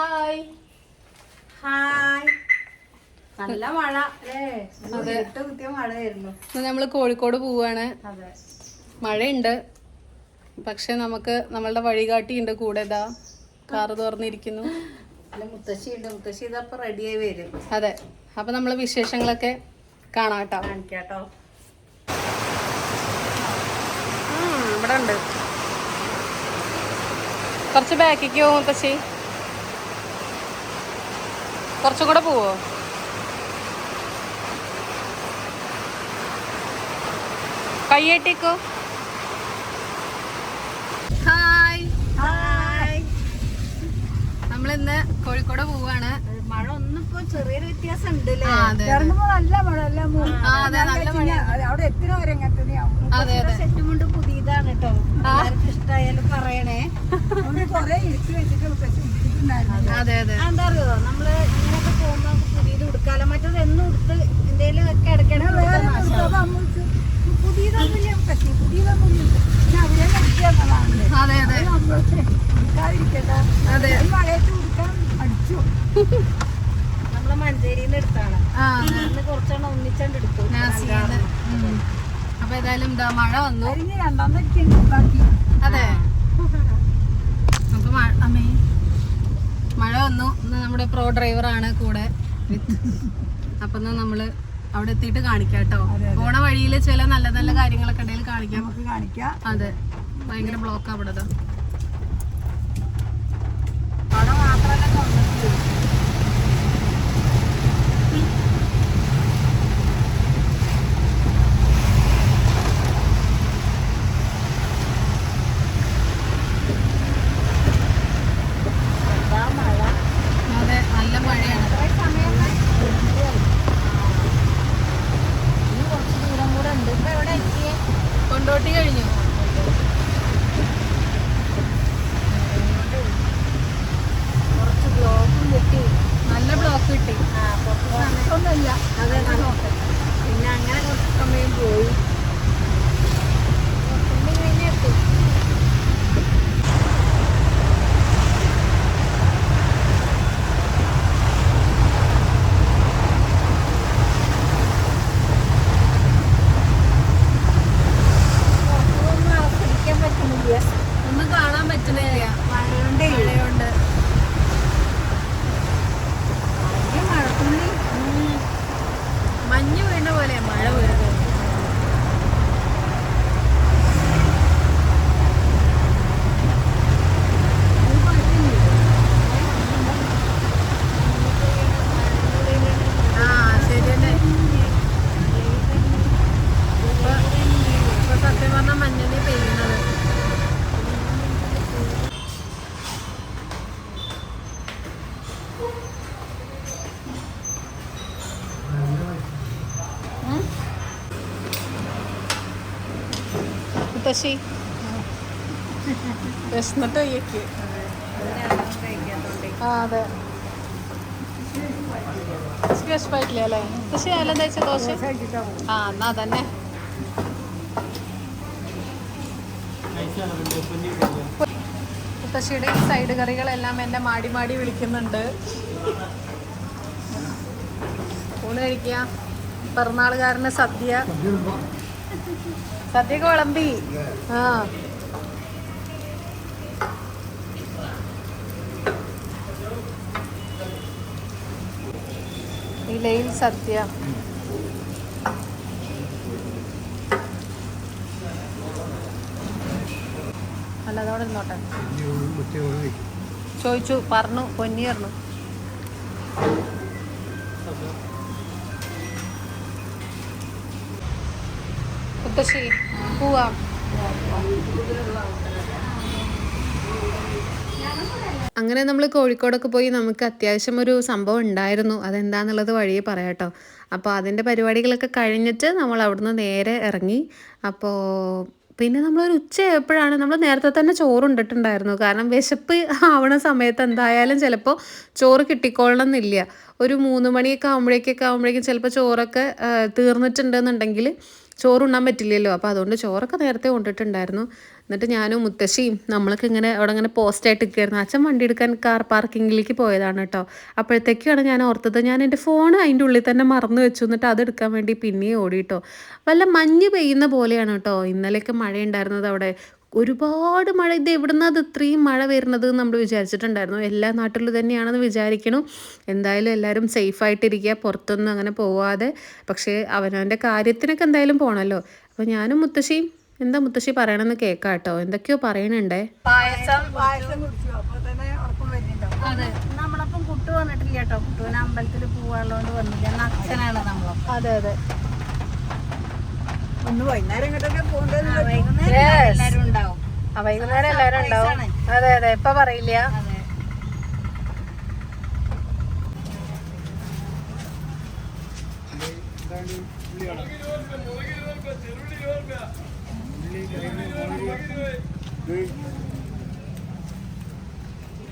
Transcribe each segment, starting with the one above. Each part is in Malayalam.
ഹായ്. ഹായ്. നല്ല മഴ. അല്ലേ കുത്തിയ മഴയായിരുന്നു. നമ്മൾ കോഴിക്കോട് പോവാണ്. മഴയുണ്ട്. പക്ഷെ നമുക്ക് നമ്മളുടെ വഴികാട്ടിയുണ്ട് കൂടെ ഇതാ. കാറ് തുറന്നിരിക്കുന്നു. മുത്തശ്ശി ഉണ്ട് മുത്തശ്ശി ഇതപ്പൊ റെഡിയായി വരും. അതെ. അപ്പൊ നമ്മൾ വിശേഷങ്ങളൊക്കെ കാണാട്ടോ കേട്ടോ. കാണിക്കാട്ടോ. ഇവിടെ ഉണ്ട് കുറച്ച് ബാക്കിക്ക് പോകും മുത്തശ്ശി? കുറച്ചും കൂടെ പോവോ? കയ്യേട്ടിക്കോ ഹായ്. ഹായ്. നമ്മളിന്ന് കോഴിക്കോട് പോവാണ്. മഴ ഒന്നിപ്പോ ചെറിയൊരു വ്യത്യാസം ഉണ്ട്. ഇറങ്ങുമ്പോ നല്ല മഴ അല്ല. അവിടെ എത്ര വരെ സെറ്റ് മുണ്ട് പുതിയതാണ് കേട്ടോ പറയണേ. കൊറേ ഇരിച്ചു വെച്ചിട്ട് എന്താ അറിയോ? നമ്മൾ ഇങ്ങനെയൊക്കെ പോകുമ്പോ പുതിയത് ഉടുക്കാലോ മറ്റത് എന്നും ഉടുത്ത് എന്തേലും ഒക്കെ ഇടയ്ക്കിടയ്ക്ക് വേറെ ഉടുത്താൽ നാശാവും. അപ്പൊ അമ്മ ചോദിച്ചു, പുതിയതൊന്നുമില്ല മുത്തശ്ശി പുതിയതൊന്നുമില്ല പിന്നെ അവിടെ നിർത്തിയെന്നതാണ് അതെ അതെ എടുക്കാതിരിക്കട്ടോ അതെ ഈ മഴയത്ത് കൊടുക്കാൻ അടിച്ചു നമ്മൾ മഞ്ചേരിന്ന് എടുത്താണ് ആ ഇന്ന് കുറച്ചെണ്ണം ഒന്നിച്ചണ്ട് എടുത്തു നാസിയാണ് ഉം. അപ്പൊ ഏതായാലും എന്താ മഴ വന്നു. അതെ. നമുക്ക് അമ്മേ മഴ വന്നു. ഇന്ന് നമ്മുടെ പ്രോ ഡ്രൈവറാണ് കൂടെ അപ്പൊ നമ്മൾ അവിടെ എത്തിയിട്ട് കാണിക്കാം കേട്ടോ. പോണ വഴിയിൽ ചില നല്ല നല്ല കാര്യങ്ങളൊക്കെ ഇടയിൽ കാണിക്കാം. നമുക്ക് കാണിക്കാം. അതെ. ഭയങ്കര ബ്ലോക്ക് അവിടെ മുത്തശ്ശി വിശന്നിട്ട് വയ്യക്ക് ആ അതെ. വിശപ്പായിട്ടില്ല അല്ലേ? മുത്തശ്ശി അല്ല തയ്ച്ച ദോശ? ആ എന്നാ തന്നെ. മുത്തശ്ശിയുടെ ഈ സൈഡ് കറികളെല്ലാം എന്നെ മാടി മാടി വിളിക്കുന്നുണ്ട്. ഊണ് കഴിക്കുക. പിറന്നാളുകാരന് സദ്യ. സദ്യക്ക് വിളമ്പി. ആ. ഇലയിൽ സദ്യ. അല്ലാതോടെ ഇരുന്നോട്ടെ ചോദിച്ചു പറഞ്ഞു പൊന്നി പറഞ്ഞു. മുത്തശ്ശി പോവാം. അങ്ങനെ നമ്മൾ കോഴിക്കോടൊക്കെ പോയി നമുക്ക് അത്യാവശ്യം ഒരു സംഭവം ഉണ്ടായിരുന്നു. അതെന്താന്നുള്ളത് വഴിയെ പറയാട്ടോ. അപ്പോൾ അതിന്റെ പരിപാടികളൊക്കെ കഴിഞ്ഞിട്ട് നമ്മൾ അവിടുന്ന് നേരെ ഇറങ്ങി. അപ്പോൾ പിന്നെ നമ്മളൊരു ഉച്ചയായപ്പോഴാണ് നമ്മൾ നേരത്തെ തന്നെ ചോറ് ഉണ്ടിട്ടുണ്ടായിരുന്നു. കാരണം വിശപ്പ് ആവണ സമയത്ത് എന്തായാലും ചിലപ്പോൾ ചോറ് കിട്ടിക്കോളണം എന്നില്ല ഒരു മൂന്ന് മണിയൊക്കെ ആകുമ്പോഴേക്കൊക്കെ ആകുമ്പോഴേക്കും ചിലപ്പോൾ ചോറൊക്കെ തീർന്നിട്ടുണ്ടെന്നുണ്ടെങ്കിൽ ചോറുണ്ണാൻ പറ്റില്ലല്ലോ. അപ്പോൾ അതുകൊണ്ട് ചോറൊക്കെ നേരത്തെ കൊണ്ടിട്ടുണ്ടായിരുന്നു. എന്നിട്ട് ഞാനും മുത്തശ്ശിയും നമ്മളൊക്കെ ഇങ്ങനെ അവിടെ ഇങ്ങനെ പോസ്റ്റായിട്ട് നിൽക്കുകയായിരുന്നു. അച്ഛൻ വണ്ടി എടുക്കാൻ കാർ പാർക്കിങ്ങിലേക്ക് പോയതാണ് കേട്ടോ. അപ്പോഴത്തേക്കാണ് ഞാൻ ഓർത്തത് ഞാൻ എന്റെ ഫോൺ അതിന്റെ ഉള്ളിൽ തന്നെ മറന്നു വെച്ചു. എന്നിട്ട് അത് എടുക്കാൻ വേണ്ടി പിന്നെയും ഓടി വല്ല മഞ്ഞ് പെയ്യുന്ന പോലെയാണ് കേട്ടോ. ഇന്നലെയൊക്കെ മഴയുണ്ടായിരുന്നത് അവിടെ. ഒരുപാട് മഴ ഇത് എവിടുന്നത് ഇത് ഇത്രയും മഴ വരുന്നത് നമ്മൾ വിചാരിച്ചിട്ടുണ്ടായിരുന്നു. എല്ലാ നാട്ടിലും തന്നെയാണെന്ന് വിചാരിക്കണു. എന്തായാലും എല്ലാവരും സേഫായിട്ടിരിക്കുക പുറത്തൊന്നും അങ്ങനെ പോവാതെ. പക്ഷേ അവനവന്റെ കാര്യത്തിനൊക്കെ എന്തായാലും പോകണമല്ലോ അപ്പോൾ ഞാനും മുത്തശ്ശിയും എന്താ മുത്തശ്ശി പറയണമെന്ന് കേൾക്കാം കേട്ടോ. എന്തൊക്കെയോ പറയണുണ്ടേ. പായസം നമ്മളപ്പം കുട്ടു വന്നിട്ടില്ല കേട്ടോ. കുട്ടുവിന് അമ്പലത്തിൽ പോവാനുള്ളതുകൊണ്ട് വന്നില്ല. അച്ഛനാണ് നമ്മളപ്പം. അതെ അതെ. വൈകുന്നേരം എല്ലാരും എല്ലാവരും ഉണ്ടാവും. അതെ അതെ ഇപ്പൊ പറയില്ല.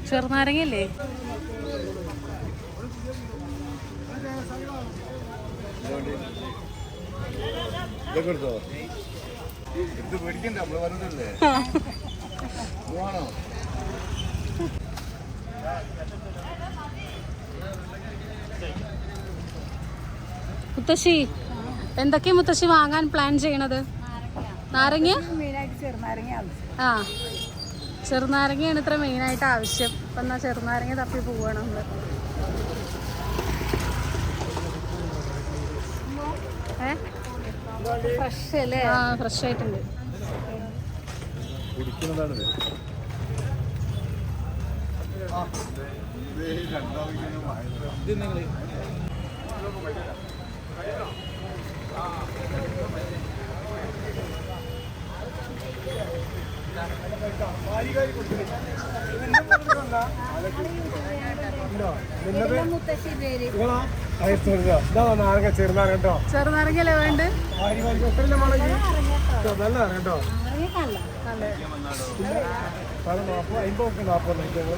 ചെറുനാരങ്ങല്ലേ ഇതൊക്കെ എടുത്തോ? ഇത് പേടിക്കണ്ട നമ്മൾ പറഞ്ഞതല്ലേ? വേണോ മുത്തശ്ശി എന്തൊക്കെയാ മുത്തശ്ശി വാങ്ങാൻ പ്ലാൻ ചെയ്യണത്? നാരങ്ങ? മെയിനായിട്ട് ചെറുനാരങ്ങ ആവശ്യം ആ. ചെറുനാരങ്ങയാണ് ഇത്ര മെയിനായിട്ട് ആവശ്യം. അപ്പം എന്നാ ചെറുനാരങ്ങ തപ്പി പോവാണ് നമ്മൾ. ഫ്രഷ് അല്ലേ ആ ഫ്രഷ് ആയിട്ടുണ്ട് കുടിക്കുന്നതാണ് മുത്തശ്ശി പേര് നാരങ്ങ ചെറുനാരങ്ങ കേട്ടോ? ചെറുനാരങ്ങയല്ലേ വേണ്ട? കേട്ടോ. അറിയിക്കല്ല പഴം നാൽപ്പത് അമ്പതൊക്കെ നാൽപ്പത് ഞങ്ങൾ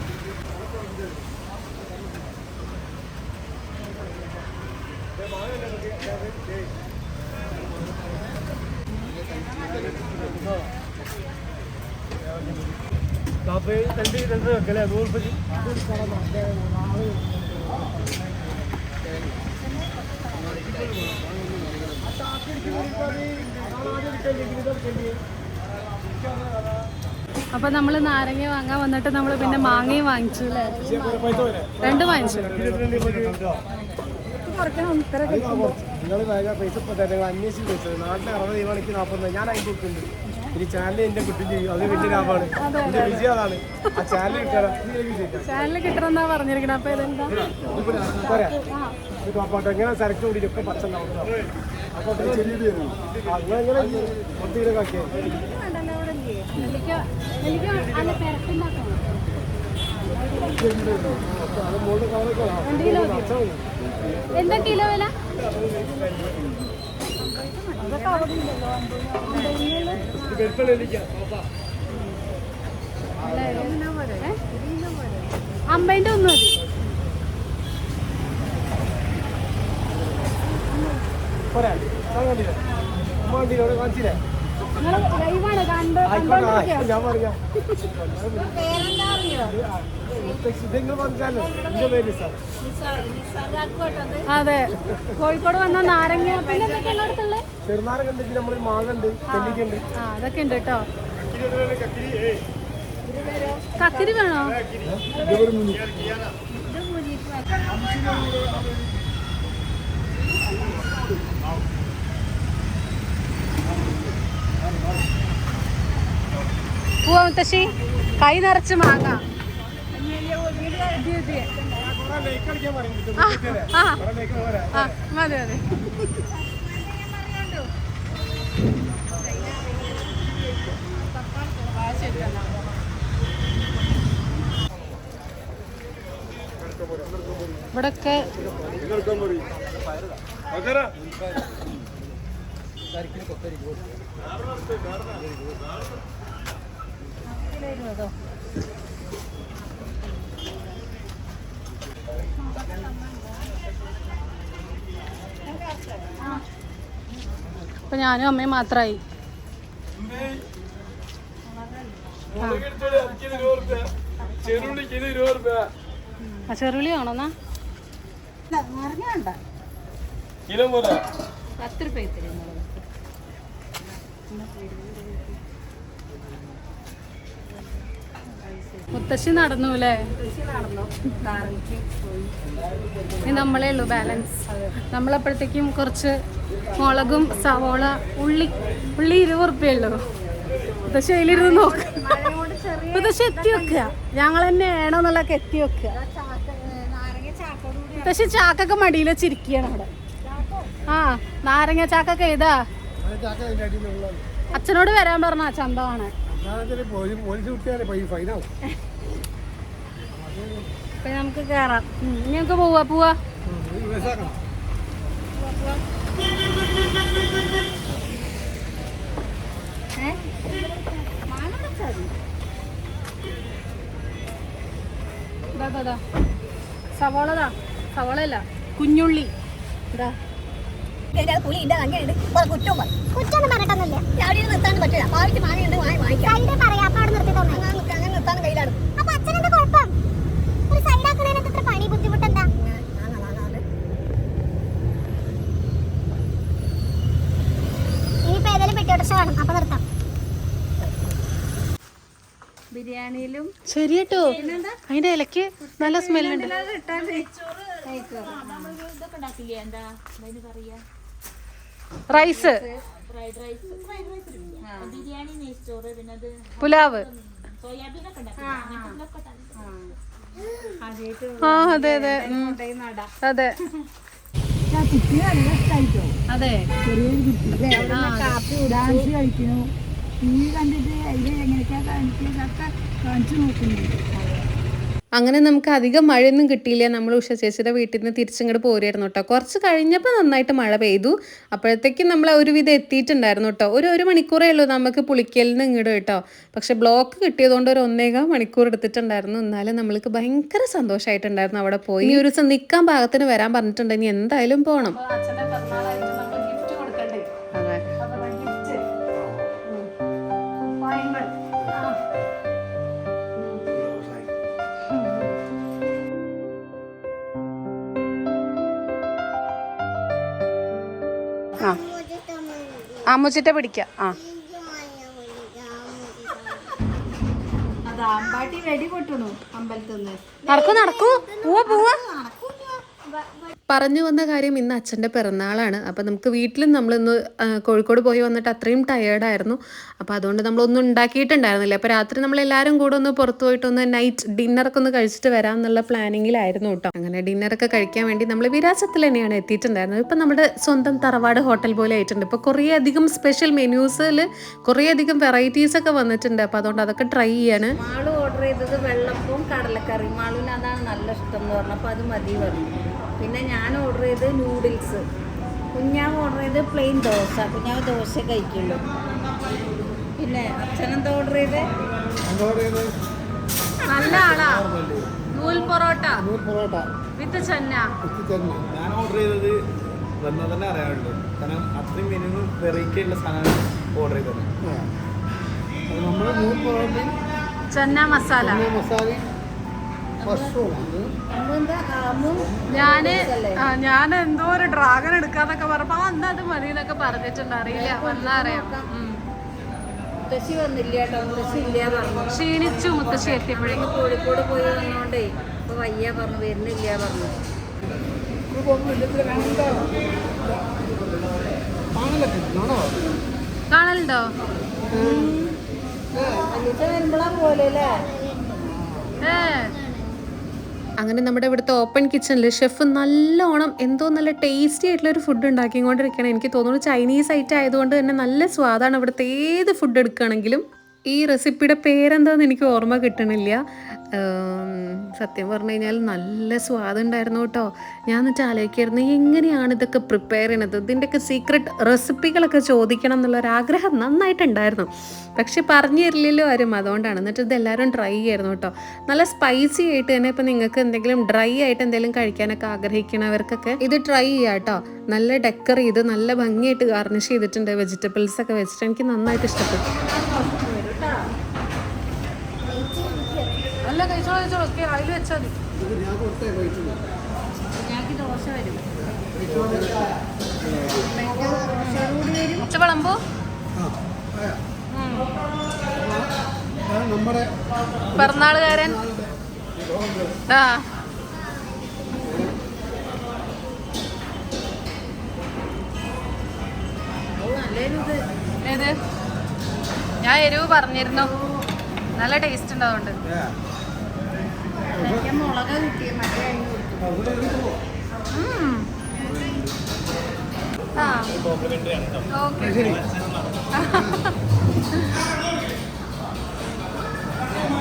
നാൽപ്പത് രണ്ട് രണ്ട് വെക്കല്ലേ? നൂറ് രൂപ അപ്പൊ നമ്മൾ നാരങ്ങ വാങ്ങാൻ വന്നിട്ട് നമ്മൾ പിന്നെ മാങ്ങയും വാങ്ങിച്ചു അല്ലേ രണ്ടും വാങ്ങിച്ചു. നിങ്ങൾ പൈസ അന്വേഷിച്ച് ചോദിച്ചത് നാട്ടിലെ അറുപത് രൂപയ്ക്ക് നാൽപ്പത് ഞാൻ അതിന് കൊടുക്കുന്നുണ്ട് ഇനി ചാനൽ എന്റെ കിട്ടും ചെയ്യും അത്. വലിയ ലാഭമാണ് എന്റെ വിജയം അതാണ് ആ ചാനൽ കിട്ടാൻ വിജയിക്കാം ചാനലിൽ കിട്ടണമെന്നാ പറഞ്ഞിരിക്കണം അപ്പൊ ഇതെന്താ ഇത് പാപ്പാട്ടോ എങ്ങനെ സരക്ക് കൂടി ഒക്കെ പച്ച ഉണ്ടാവും അപ്പോൾ അങ്ങനെ കിലോ മുകളിൽ ഒന്ന് കിലോ മതിയോ? എന്താ കിലോ വില അമ്പതിന്റെ ഒന്ന് മതി പോരാ. കണ്ടില്ലേ അവിടെ കാണിച്ചില്ലേ ഞാൻ പറയാം. അതെ. കോഴിക്കോട് വന്ന നാരങ്ങ പിന്നെ നമ്മൾ അതൊക്കെ ഉണ്ട് കേട്ടോ കക്കിരി വേണോ? പോവാ മുത്തശ്ശി കൈ നിറച്ച് മാങ്ങ. മതി മതി. ഇവിടൊക്കെ ഇപ്പൊ ഞാനും അമ്മയും മാത്രമായി ആ ചെറുവിളി ആണോന്നാ നിറഞ്ഞണ്ട കിലോ പത്ത് രൂപ മുത്തശ്ശി നടന്നു. അല്ലേ ഇനി നമ്മളേ ഉള്ളൂ ബാലൻസ് നമ്മളപ്പോഴത്തേക്കും കുറച്ച് മുളകും സവോള ഉള്ളി ഉള്ളി ഇരുപത് റുപ്യ ഉള്ളു. മുത്തശ്ശി അതിലിരുന്ന് നോക്ക്. മുത്തശ്ശി എത്തി വെക്കുക. ഞങ്ങൾ തന്നെ വേണമെന്നുള്ളതൊക്കെ എത്തി വെക്കുക. മുത്തശ്ശി ചാക്കൊക്കെ മടിയിൽ വെച്ചിരിക്കുകയാണ് അവിടെ. ആ നാരങ്ങ ചാക്കൊക്കെ ഇതാ അച്ഛനോട് വരാൻ പറഞ്ഞ ചന്തമാണ്. നമുക്ക് കേറാം. ഞങ്ങക്ക് പോവാ പോവാ. ഏ? ദാ, ദാ, ദാ. കുഞ്ഞുള്ളി ഇതാ പുളിയുണ്ട് അങ്ങനെയുണ്ട് കുറ്റം കുറ്റം പറഞ്ഞിട്ടൊന്നുമില്ല. അവിടെ നിർത്താൻ പറ്റില്ല. ആവശ്യം മാങ്ങയുണ്ട് വാങ്ങി വാങ്ങിക്കാം. പറയാം അപ്പൊ അവിടെ നിർത്തി തന്നെ അങ്ങനെ നിർത്താൻ കയ്യിലാണ് അപ്പൊ അച്ഛനെന്താ കുഴപ്പം? ഒരു സൈഡാക്കുന്നതിനകത്ത് ഇത്ര പണി ബുദ്ധിമുട്ടെന്താ? ഇനിയിപ്പോ ഏതായാലും പെട്ടിയോട്ട കാണും. അപ്പൊ നിർത്താം. ബിരിയാണിയിലും ശരി കേട്ടോ അതിന്റെ ഇലക്ക് നല്ല സ്മെല്ലുണ്ട് റൈസ് പുലാവ് ആ അതെ അതെ. അതെ. അതെ. ഡാൻസ് കളിക്കുന്നു ഈ കണ്ടിട്ട് അതിൽ എങ്ങനെയൊക്കെയാ കാണിച്ചു നോക്കുന്നുണ്ട്. അങ്ങനെ നമുക്ക് അധികം മഴയൊന്നും കിട്ടിയില്ല. നമ്മൾ ഉഷ ചേച്ചിയുടെ വീട്ടിൽ നിന്ന് തിരിച്ചിങ്ങോട്ട് പോരുമായിരുന്നു കേട്ടോ. കുറച്ച് കഴിഞ്ഞപ്പോൾ നന്നായിട്ട് മഴ പെയ്തു. അപ്പോഴത്തേക്കും നമ്മൾ ഒരുവിധം എത്തിയിട്ടുണ്ടായിരുന്നു കേട്ടോ. ഒരു ഒരു മണിക്കൂറേ ഉള്ളൂ നമുക്ക് പുളിക്കലിൽ നിന്ന് ഇങ്ങോട്ട് കേട്ടോ. പക്ഷെ ബ്ലോക്ക് കിട്ടിയതുകൊണ്ട് ഒരു ഒന്നേകാൽ മണിക്കൂർ എടുത്തിട്ടുണ്ടായിരുന്നു. എന്നാലും നമ്മൾക്ക് ഭയങ്കര സന്തോഷമായിട്ടുണ്ടായിരുന്നു അവിടെ പോയി. ഈ ഒരു നിൽക്കാൻ പാകത്തിന് വരാൻ പറഞ്ഞിട്ടുണ്ട്. ഇനി എന്തായാലും പോകണം അമ്മുച്ചിட்ட പിടിക്ക. ആ. നടക്കൂ നടക്കൂ. പോവാ പോവാ. പറഞ്ഞു വന്ന കാര്യം ഇന്ന് അച്ഛന്റെ പിറന്നാളാണ്. അപ്പോൾ നമുക്ക് വീട്ടിലും നമ്മളിന്ന് കോഴിക്കോട് പോയി വന്നിട്ട് അത്രയും ടയേർഡായിരുന്നു അപ്പോൾ അതുകൊണ്ട് നമ്മളൊന്നും ഉണ്ടാക്കിയിട്ടുണ്ടായിരുന്നില്ല. അപ്പോൾ രാത്രി നമ്മളെല്ലാവരും കൂടെ ഒന്ന് പുറത്തു പോയിട്ടൊന്ന് നൈറ്റ് ഡിന്നറൊക്കെ ഒന്ന് കഴിച്ചിട്ട് വരാം എന്നുള്ള പ്ലാനിങ്ങിലായിരുന്നു കേട്ടോ. അങ്ങനെ ഡിന്നറൊക്കെ കഴിക്കാൻ വേണ്ടി നമ്മൾ വിരാസത്തിൽ തന്നെയാണ് എത്തിയിട്ടുണ്ടായിരുന്നത്. ഇപ്പം നമ്മുടെ സ്വന്തം തറവാട് ഹോട്ടൽ പോലെ ആയിട്ടുണ്ട്. ഇപ്പോൾ കുറേ അധികം സ്പെഷ്യൽ മെനൂസിൽ കുറേ അധികം വെറൈറ്റീസ് ഒക്കെ വന്നിട്ടുണ്ട്. അപ്പോൾ അതുകൊണ്ട് അതൊക്കെ ട്രൈ ചെയ്യാണ്. ഓർഡർ ചെയ്തത് വെള്ളപ്പവും കടലക്കറി മാളൂന് അതാണ് നല്ല ഇഷ്ടം എന്ന് പറഞ്ഞപ്പോൾ അത് മതി പറഞ്ഞു. പിന്നെ ഞാൻ ഓർഡർ ചെയ്ത് നൂഡിൽസ് കുഞ്ഞാവ് ഓർഡർ ചെയ്ത് പ്ലെയിൻ ദോശ. കുഞ്ഞാവ് ദോശ കഴിക്കുള്ളൂ. പിന്നെ അച്ഛനെന്താ ഓർഡർ ചെയ്ത്? നല്ല ആളാ. നൂൽ പൊറോട്ട. പൊറോട്ട. വിത്ത് ചെന്ന. ഞാൻ ഓർഡർ ചെയ്തത് വന്നാൽ തന്നെ കാരണം അത്രയും മിനിമം വെറൈറ്റി ഉള്ള സാധനമാണ് ഓർഡർ ചെയ്തത്. നമ്മൾ നൂൽ പൊറോട്ടയും ചെന്ന മസാല. മസാലയും ഞാൻ ഞാൻ എന്തോ ഒരു ഡ്രാഗൺ എടുക്കാന്നൊക്കെ പറഞ്ഞപ്പോ ആ എന്നാ അത് മതി എന്നൊക്കെ പറഞ്ഞിട്ടുണ്ട്. അറിയില്ല. വന്നാ അറിയാം. ഉം. മുത്തശ്ശി വന്നില്ല കേട്ടോ. മുത്തശ്ശി ഇല്ല പറഞ്ഞു. ക്ഷീണിച്ചു മുത്തശ്ശി എത്തിയപ്പോഴേക്കും കോഴിക്കോട് പോയി വന്നോണ്ടേ. ഇപ്പൊ വയ്യ പറഞ്ഞു വരുന്നില്ല പറഞ്ഞു. കാണലുണ്ടോ? വരുമ്പോഴാ പോലെ അല്ലേ? ഏ. അങ്ങനെ നമ്മുടെ ഇവിടുത്തെ ഓപ്പൺ കിച്ചണിൽ ഷെഫ് നല്ലോണം എന്തോ നല്ല ടേസ്റ്റി ആയിട്ടുള്ള ഒരു ഫുഡ് ഉണ്ടാക്കിക്കൊണ്ടിരിക്കണം എനിക്ക് തോന്നുന്നു ചൈനീസ് ഐറ്റം ആയതുകൊണ്ട് തന്നെ നല്ല സ്വാദാണ് ഇവിടുത്തെ ഏത് ഫുഡ് എടുക്കുകയാണെങ്കിലും. ഈ റെസിപ്പിയുടെ പേരെന്താന്ന് എനിക്ക് ഓർമ്മ കിട്ടണില്ല. സത്യം പറഞ്ഞു കഴിഞ്ഞാൽ നല്ല സ്വാദുണ്ടായിരുന്നു കേട്ടോ. ഞാൻ എന്നിട്ട് ആലോചിക്കായിരുന്നു എങ്ങനെയാണ് ഇതൊക്കെ പ്രിപ്പയർ ചെയ്യണത്? ഇതിന്റെയൊക്കെ സീക്രട്ട് റെസിപ്പികളൊക്കെ ചോദിക്കണം എന്നുള്ളൊരാഗ്രഹം നന്നായിട്ടുണ്ടായിരുന്നു. പക്ഷെ പറഞ്ഞു തരില്ലല്ലോ ആരും. അതുകൊണ്ടാണ് എന്നിട്ട് ഇതെല്ലാവരും ട്രൈ ചെയ്യായിരുന്നു കേട്ടോ. നല്ല സ്പൈസി ആയിട്ട് തന്നെ ഇപ്പം നിങ്ങൾക്ക് എന്തെങ്കിലും ഡ്രൈ ആയിട്ട് എന്തെങ്കിലും കഴിക്കാനൊക്കെ ആഗ്രഹിക്കണവർക്കൊക്കെ ഇത് ട്രൈ ചെയ്യാം കേട്ടോ. നല്ല ഡെക്കർ ചെയ്ത് നല്ല ഭംഗിയായിട്ട് ഗാർണിഷ് ചെയ്തിട്ടുണ്ട്. വെജിറ്റബിൾസ് ഒക്കെ വെച്ചിട്ട് എനിക്ക് നന്നായിട്ട് ഇഷ്ടപ്പെട്ടു. ഓക്കെ അതിൽ വെച്ചാൽ ഞങ്ങൾക്ക് ദോശ വരും. ഉച്ച വിളമ്പോ നമ്മുടെ പിറന്നാളുകാരൻ? ആ. ഏത്? ഞാൻ എരിവ് പറഞ്ഞിരുന്നു. നല്ല ടേസ്റ്റ് ഉണ്ട് അതുകൊണ്ട്.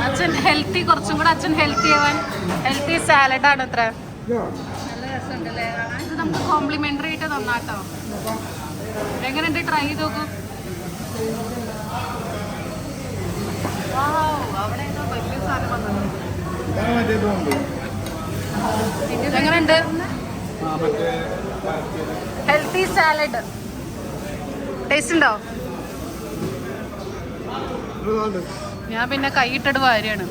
അച്ഛൻ ഹെൽത്തി കുറച്ചും കൂടെ അച്ഛൻ ഹെൽത്തി ആവാൻ ഹെൽത്തി സാലഡാണ് അത്ര. നല്ല രസമുണ്ടല്ലേ ഇത് നമുക്ക് കോംപ്ലിമെന്ററി ആയിട്ട് തന്നാട്ടോ എങ്ങനെയുണ്ട്? ട്രൈ ചെയ്ത് നോക്കൂ. അവിടെ ഏതോ വലിയ സാധനം ഇതുകൊണ്ട് എങ്ങനെയുണ്ട് ഹെൽത്തി സാലഡ് ടേസ്റ്റ് ഉണ്ടോ? ഞാൻ പിന്നെ കൈയിട്ടിട്ട് വാരിയാണ്.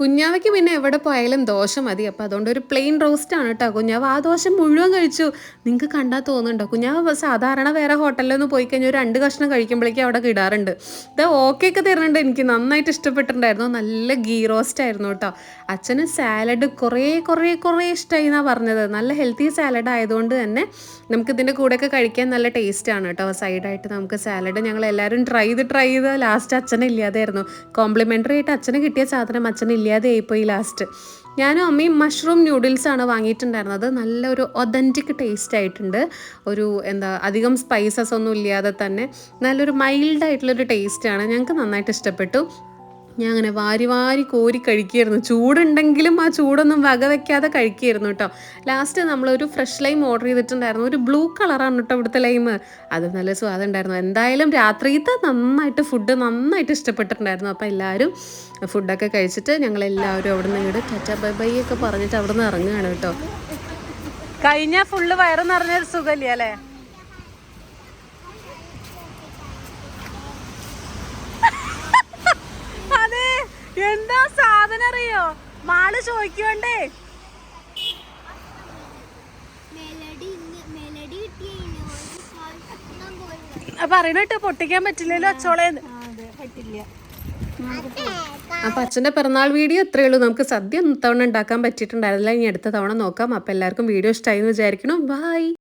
കുഞ്ഞാവയ്ക്ക് പിന്നെ എവിടെ പോയാലും ദോശ മതി. അപ്പോൾ അതുകൊണ്ട് ഒരു പ്ലെയിൻ റോസ്റ്റ് ആണ് കേട്ടോ കുഞ്ഞാവ് ആ ദോശ മുഴുവൻ കഴിച്ചു. നിങ്ങൾക്ക് കണ്ടാൽ തോന്നുന്നുണ്ടോ? കുഞ്ഞാവ് സാധാരണ വേറെ ഹോട്ടലിലൊന്നും പോയി കഴിഞ്ഞാൽ ഒരു രണ്ട് കഷ്ണം കഴിക്കുമ്പോഴേക്കും അവിടെ കിടാറുണ്ട്. ഇത് ഓക്കെ ഒക്കെ തരുന്നുണ്ട് എനിക്ക്. നന്നായിട്ട് ഇഷ്ടപ്പെട്ടിട്ടുണ്ടായിരുന്നു. നല്ല ഗീ റോസ്റ്റ് ആയിരുന്നു കേട്ടോ അച്ഛന് സാലഡ് കുറേ കുറേ കുറേ ഇഷ്ടമായി എന്നാണ് പറഞ്ഞത്. നല്ല ഹെൽത്തി സാലഡ് ആയതുകൊണ്ട് തന്നെ നമുക്ക് ഇതിന്റെ കൂടെയൊക്കെ കഴിക്കാൻ നല്ല ടേസ്റ്റാണ് കേട്ടോ. സൈഡായിട്ട് നമുക്ക് സാലഡ് ഞങ്ങൾ എല്ലാവരും ട്രൈ ചെയ്ത് ട്രൈ ചെയ്ത് ലാസ്റ്റ് അച്ഛനെ ഇല്ലാതെയായിരുന്നു. കോംപ്ലിമെന്ററി ആയിട്ട് അച്ഛന് കിട്ടിയ സാധനം അച്ഛന് ഇല്ലാതെ ആയിപ്പോയി ലാസ്റ്റ് ഞാനും അമ്മയും മഷ്റൂം ന്യൂഡിൽസ് ആണ് വാങ്ങിയിട്ടുണ്ടായിരുന്നത്. നല്ലൊരു ഒതന്റിക് ടേസ്റ്റ് ആയിട്ടുണ്ട്. ഒരു എന്താ അധികം സ്പൈസസ് ഒന്നും ഇല്ലാതെ തന്നെ. നല്ലൊരു മൈൽഡായിട്ടുള്ളൊരു ടേസ്റ്റ് ടേസ്റ്റാണ് ഞങ്ങൾക്ക് നന്നായിട്ട് ഇഷ്ടപ്പെട്ടു. ഞാൻ അങ്ങനെ വാരി വാരി കോരി കഴിക്കുകയായിരുന്നു ചൂടുണ്ടെങ്കിലും ആ ചൂടൊന്നും വക വെക്കാതെ കഴിക്കുമായിരുന്നു കേട്ടോ. ലാസ്റ്റ് നമ്മളൊരു ഫ്രഷ് ലൈം ഓർഡർ ചെയ്തിട്ടുണ്ടായിരുന്നു. ഒരു ബ്ലൂ കളറാണ് കേട്ടോ ഇവിടുത്തെ ലൈം അത് നല്ല സ്വാദം ഉണ്ടായിരുന്നു എന്തായാലും രാത്രിയത്തെ നന്നായിട്ട് ഫുഡ് നന്നായിട്ട് ഇഷ്ടപ്പെട്ടിട്ടുണ്ടായിരുന്നു. അപ്പോൾ എല്ലാവരും ഫുഡൊക്കെ കഴിച്ചിട്ട് ഞങ്ങൾ എല്ലാവരും അവിടെ നിന്ന് ഇങ്ങോട്ട് ടറ്റ ബൈ ബൈ ഒക്കെ പറഞ്ഞിട്ട് അവിടെ നിന്ന് ഇറങ്ങുകയാണ് കേട്ടോ. കഴിഞ്ഞാൽ ഫുള്ള് വയറ് നിറഞ്ഞൊരു സുഖമില്ല അതെ എന്താ സാധനം അറിയോ? മാൾ ചോദിക്കണ്ടേ പറയണട്ടോ പൊട്ടിക്കാൻ പറ്റില്ലല്ലോ അച്ചോളേന്ന് അപ്പൊ അച്ഛന്റെ പിറന്നാൾ വീഡിയോ ഇത്രയേ ഉള്ളൂ. നമുക്ക് സദ്യ തവണ ഉണ്ടാക്കാൻ പറ്റിയിട്ടുണ്ടായിരുന്നില്ല. ഇനി അടുത്ത തവണ നോക്കാം. അപ്പോൾ എല്ലാവർക്കും വീഡിയോ ഇഷ്ടമായി എന്ന് വിചാരിക്കണം ബൈ.